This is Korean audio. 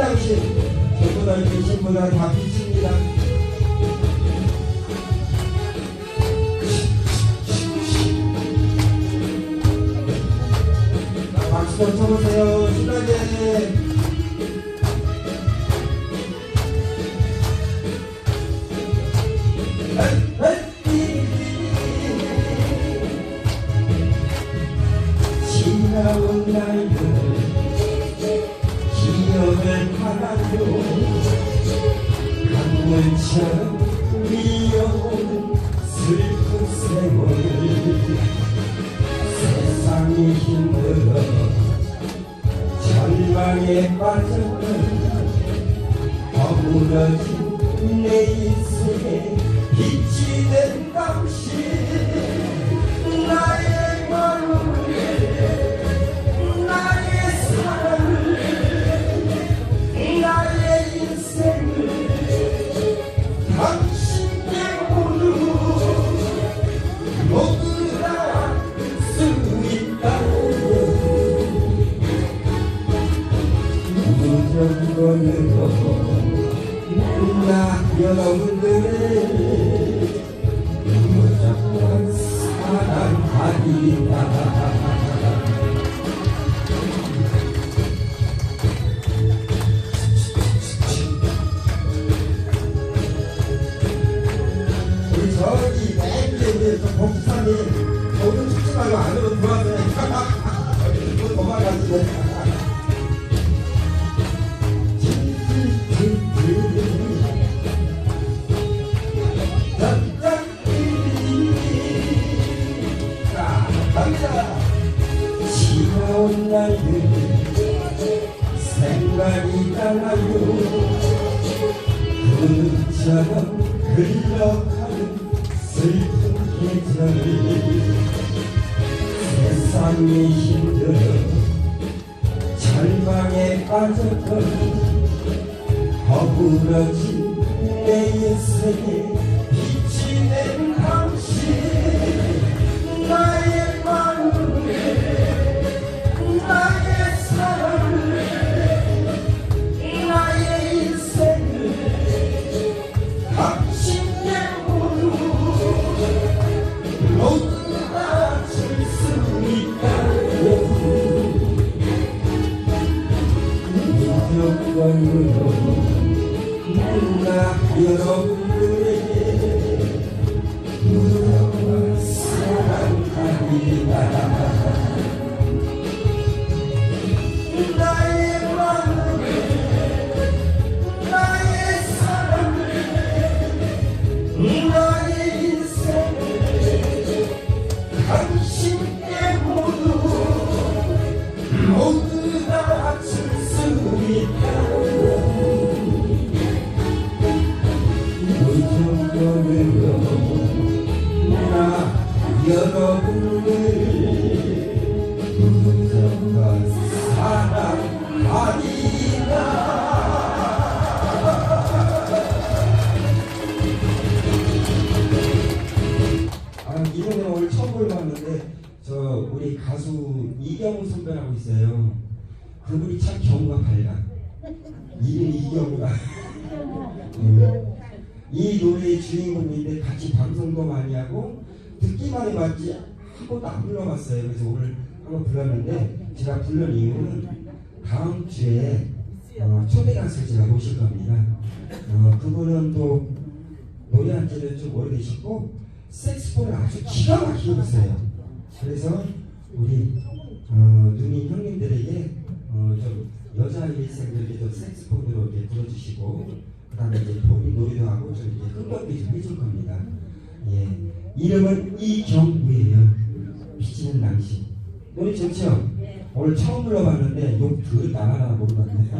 당신 전부 다 계신 분은 다. 자, 박수 좀 쳐보세요. 신나게. 지나온 날들 미어온 슬픈 세월 세상이 힘들어 절망에 빠졌던 허물어진 내 인생 건으로 나 여러분들을 무조건 사랑하리라 저기 맨 뒤에 저 복지사님 오늘 죽지 말고 안으로 또 생각이 나요 그처럼 흘러가는 슬픈 계절이 세상이 힘들어 절망에 빠졌던 허물어진 내 인생에 모두 모두 다줄수 있다 여러분을 무조건 사랑하리라 아, 이 노래 오늘 처음 불러봤는데 저 우리 가수 이경우 선배라고 있어요. 그분이 참 경우가 밝아. 이름이 이경우가. 음. 이 노래의 주인공인데 같이 방송도 많이 하고 듣기만 해봤지 한 번도 안 불러봤어요. 그래서 오늘 한번 불렀는데 제가 부른 이유는 다음 주에 어, 초대 가수를 제가 모실 겁니다. 어, 그분은 또 노래한 지는 좀 오래되셨고 색스폰을 아주 기가 막히게 보세요. 그래서 우리 어, 누님 형님들에게 어, 좀 여자 일생들에게도 색스폰으로 이렇게 불러주시고 그 다음에 이제 본인 노래도 하고 좀 이렇게 좀 해줄 겁니다. 예, 이름은 이경우예요. 비치는 당신. 노래 좋죠? 오늘 처음 불러봤는데 욕 들을 나가나 모르겠네.